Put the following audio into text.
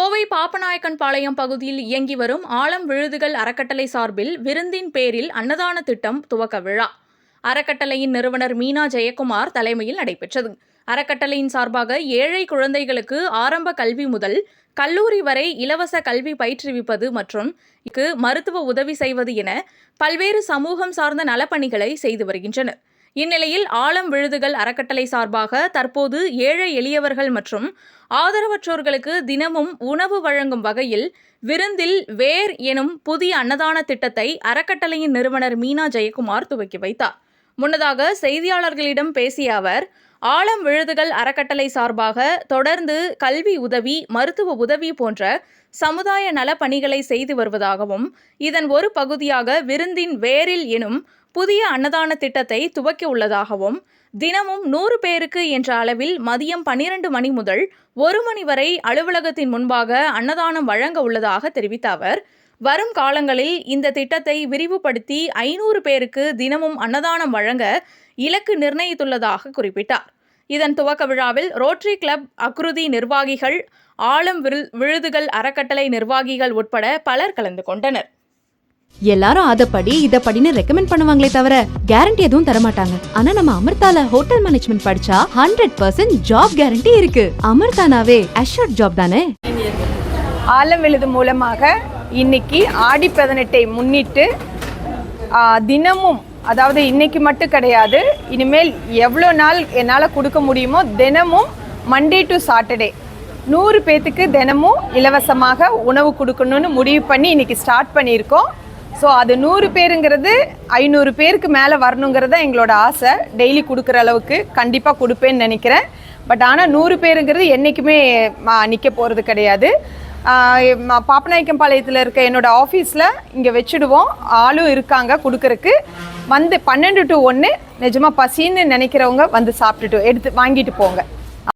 கோவை பாப்பநாயக்கன்பாளையம் பகுதியில் இயங்கி வரும் ஆலம் விழுதுகள் அறக்கட்டளை சார்பில் விருந்தின் பேரில் அன்னதான திட்டம் துவக்க விழா. அறக்கட்டளையின் நிறுவனர் மீனா ஜெயக்குமார் தலைமையில் நடைபெற்றது. அறக்கட்டளையின் சார்பாக ஏழை குழந்தைகளுக்கு ஆரம்ப கல்வி முதல் கல்லூரி வரை இலவச கல்வி பயிற்றுவிப்பது மற்றும் மருத்துவ உதவி செய்வது என பல்வேறு சமூகம் சார்ந்த நலப்பணிகளை செய்து வருகின்றனர். இந்நிலையில் ஆலம் விழுதுகள் அறக்கட்டளை சார்பாக தற்போது ஏழை எளியவர்கள் மற்றும் ஆதரவற்றோர்களுக்கு தினமும் உணவு வழங்கும் வகையில் விருந்தில் வேர் எனும் புதிய அன்னதான திட்டத்தை அறக்கட்டளையின் நிறுவனர் மீனா ஜெயக்குமார் துவக்கி வைத்தார். முன்னதாக செய்தியாளர்களிடம் பேசிய அவர் ஆலம் விழுதுகள் அறக்கட்டளை சார்பாக தொடர்ந்து கல்வி உதவி மருத்துவ உதவி போன்ற சமுதாய நலப்பணிகளை செய்து வருவதாகவும் இதன் ஒரு பகுதியாக விருந்தின் வேரில் எனும் புதிய அன்னதான திட்டத்தை துவக்கி உள்ளதாகவும் தினமும் நூறு பேருக்கு என்ற அளவில் மதியம் பன்னிரண்டு மணி முதல் ஒரு மணி வரை அலுவலகத்தின் முன்பாக அன்னதானம் வழங்க உள்ளதாக தெரிவித்த அவர் வரும் காலங்களில் இந்த திட்டத்தை விரிவுபடுத்தி ஐநூறு பேருக்கு தினமும் அன்னதானம் வழங்க இலக்கு நிர்ணயித்துள்ளதாக குறிப்பிட்டார். இதன் துவக்க விழாவில் ரோட்டரி கிளப் அக்ருதி நிர்வாகிகள் ஆலம் விரு விழுதுகள் அறக்கட்டளை நிர்வாகிகள் உட்பட பலர் கலந்து கொண்டனர். எல்லாரும் அத படி இத படின்னு ரெக்கமெண்ட் பண்ணுவாங்களே தவிர கேரண்டி எதுவும் தர மாட்டாங்க ஆனா நம்ம அமிர்தால ஹோட்டல் மேனேஜ்மெண்ட் படிச்சா ஹண்ட்ரட் பர்சன்ட் ஜாப் கேரண்டி இருக்கு. அமிர்தானாவே அஷூர்ட் ஜாப் தானே? ஆலம் விழுது மூலமாக இன்னைக்கு ஆடி பதினெட்டை முன்னிட்டு தினமும் அதாவது இன்னைக்கு மட்டும் கிடையாது இனிமேல் எவ்வளோ நாள் என்னால் கொடுக்க முடியுமோ தினமும் மண்டே டு சாட்டர்டே நூறு பேத்துக்கு தினமும் இலவசமாக உணவு கொடுக்கணும்னு முடிவு பண்ணி இன்னைக்கு ஸ்டார்ட் பண்ணியிருக்கோம். ஸோ அது நூறு பேருங்கிறது ஐநூறு பேருக்கு மேலே வரணுங்கிறது தான் எங்களோட ஆசை. டெய்லி கொடுக்குற அளவுக்கு கண்டிப்பாக கொடுப்பேன்னு நினைக்கிறேன். பட் ஆனால் நூறு பேருங்கிறது என்றைக்குமே நிற்க போகிறது கிடையாது. பாப்பநாயக்கம்பாளையத்தில் இருக்க என்னோட ஆஃபீஸில் இங்கே வச்சுடுவோம். ஆளும் இருக்காங்க கொடுக்கறக்கு. வந்து பன்னெண்டு டு ஒன்று நிஜமாக பசின்னு நினைக்கிறவங்க வந்து சாப்பிட்டுட்டு எடுத்து வாங்கிட்டு போங்க.